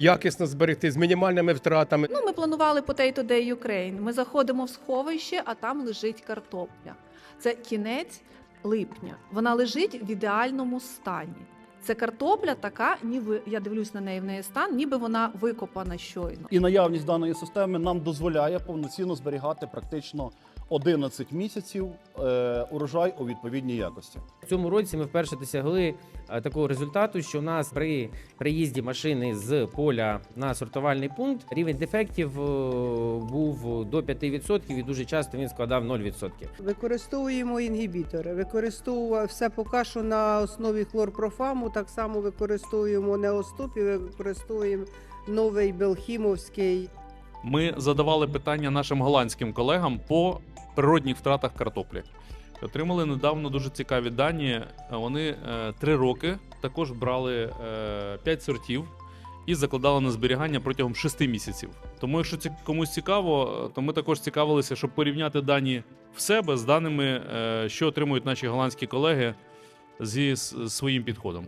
якісно зберегти з мінімальними втратами. Ну, ми планували Potato Day Ukraine. Ми заходимо в сховище, а там лежить картопля. Це кінець липня. Вона лежить в ідеальному стані. Це картопля така, ніби я дивлюсь на неї в неї стан, ніби вона викопана щойно. І наявність даної системи нам дозволяє повноцінно зберігати практично 11 місяців е, урожай у відповідній якості. В цьому році ми вперше досягли е, такого результату, що у нас при приїзді машини з поля на сортувальний пункт рівень дефектів е, був до 5% і дуже часто він складав 0%. Використовуємо інгібітори. Використовував все поки що на основі хлорпрофаму. Так само використовуємо неостоп і використовуємо новий белхімовський Ми задавали питання нашим голландським колегам по природних втратах картоплі. Отримали недавно дуже цікаві дані. Вони е, три роки також брали е, 5 сортів і закладали на зберігання протягом 6 місяців. Тому, якщо ці- комусь цікаво, е, то ми також цікавилися, щоб порівняти дані в себе з даними, е, що отримують наші голландські колеги зі своїм підходом.